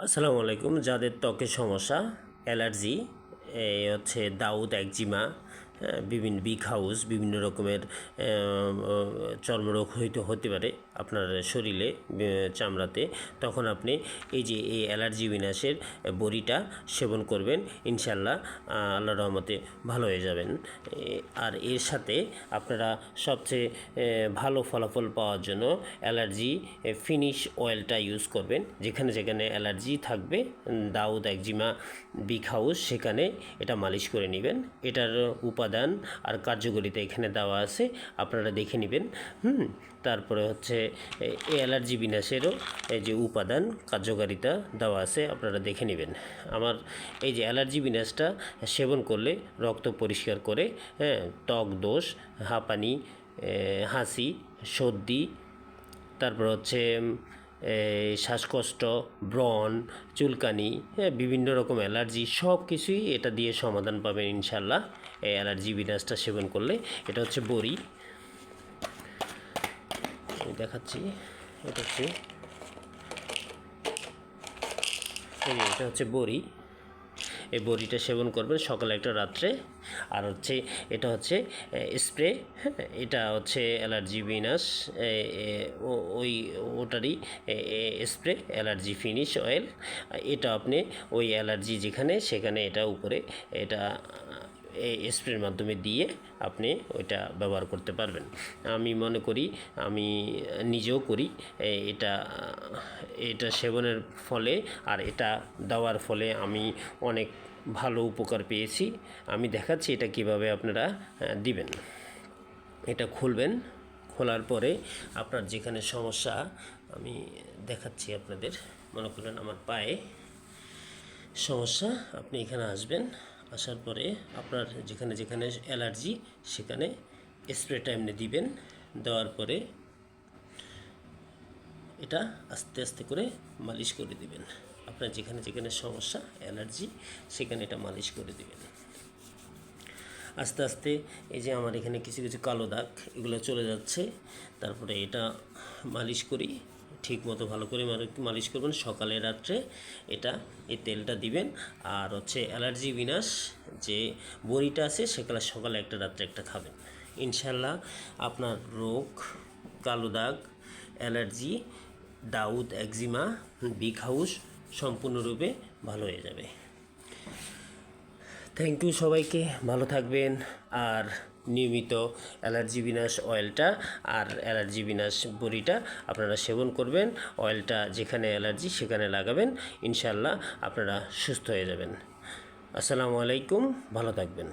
আসসালামু আলাইকুম যাদের ত্বকের সমস্যা অ্যালার্জি এই হচ্ছে দাউদ একজিমা বিভিন্ন বিগ হাউস বিভিন্ন রকমের চর্মরোগ হইতে, হতে পারে আপনার শরীরে চামড়াতে, তখন আপনি এই যে এই অ্যালার্জি বিনাশের বড়িটা সেবন করবেন। ইনশাল্লাহ আল্লাহ রহমতে ভালো হয়ে যাবেন। আর এর সাথে আপনারা সবচেয়ে ভালো ফলাফল পাওয়ার জন্য অ্যালার্জি ফিনিশ অয়েলটা ইউজ করবেন। যেখানে যেখানে অ্যালার্জি থাকবে দাউদ একজিমা বিগ হাউস সেখানে এটা মালিশ করে নেবেন। এটার উপাদান আর কার্যকারিতা এখানে দেওয়া আছে, আপনারা দেখে নেবেন। হুম, তারপরে হচ্ছে অ্যালার্জি বিনাশেরও এই যে উপাদান, কার্যকারিতা দেওয়া আছে, আপনারা দেখে নেবেন। আমার এই যে অ্যালার্জি বিনাশটা সেবন করলে রক্ত পরিষ্কার করে হ্যাঁ ত্বক দোষ, হাঁপানি হাসি, সর্দি, তারপর হচ্ছে শ্বাসকষ্ট, ব্রণ, চুলকানি হ্যাঁ বিভিন্ন রকম অ্যালার্জি সব কিছুই এটা দিয়ে সমাধান পাবেন ইনশাল্লাহ এই অ্যালার্জি বিনাশটা সেবন করলে এটা হচ্ছে বড়ি। দেখাচ্ছি, এটা হচ্ছে এটা হচ্ছে বড়ি। এই বড়িটা সেবন করবেন সকালে একটা রাত্রে। আর হচ্ছে, এটা হচ্ছে স্প্রে এটা হচ্ছে অ্যালার্জি বিনাশ ওই, ওটারই স্প্রে, অ্যালার্জি ফিনিশ অয়েল। এটা আপনি ওই অ্যালার্জি যেখানে, সেখানে এটা উপরে, এটা এই স্প্রের মাধ্যমে দিয়ে আপনি ওইটা ব্যবহার করতে পারবেন। আমি মনে করি, আমি নিজেও করি এটা এটা সেবনের ফলে আর এটা দেওয়ার ফলে আমি অনেক ভালো উপকার পেয়েছি। আমি দেখাচ্ছি এটা কীভাবে আপনারা দিবেন। এটা খুলবেন, খোলার পরে আপনার যেখানে সমস্যা, আমি দেখাচ্ছি আপনাদের। মনে করলেন আমার পায়ে সমস্যা, আপনি এখানে আসবেন। আসার পরে আপনার যেখানে যেখানে অ্যালার্জি, সেখানে স্প্রেটা এমনি দিবেন। দেওয়ার পরে এটা আস্তে আস্তে করে মালিশ করে দিবেন। আপনার যেখানে যেখানে সমস্যা, অ্যালার্জি, সেখানে এটা মালিশ করে দিবেন। আস্তে আস্তে এই যে আমার এখানে কিছু কিছু কালো দাগ, এগুলো চলে যাচ্ছে। তারপরে এটা মালিশ করি। ঠিক মতো ভালো করে মালি- মালিশ করবেন। সকালে রাত্রে এটা, এই তেলটা দিবেন। আর হচ্ছে অ্যালার্জি বিনাশ যে বড়িটা আছে সেকালে সকালে একটা, রাত্রে একটা খাবেন। ইনশাল্লাহ আপনার রোগ, কালো দাগ, অ্যালার্জি দাউদ একজিমা, বিগ হাউস সম্পূর্ণরূপে ভালো হয়ে যাবে। থ্যাংক ইউ সবাইকে, ভালো থাকবেন। আর নিয়মিত অ্যালার্জি বিনাশ অয়েলটা আর অ্যালার্জি বিনাশ বড়িটা আপনারা সেবন করবেন। অয়েলটা যেখানে অ্যালার্জি সেখানে লাগাবেন। ইনশাল্লাহ আপনারা সুস্থ হয়ে যাবেন। আসসালামু আলাইকুম। ভালো থাকবেন।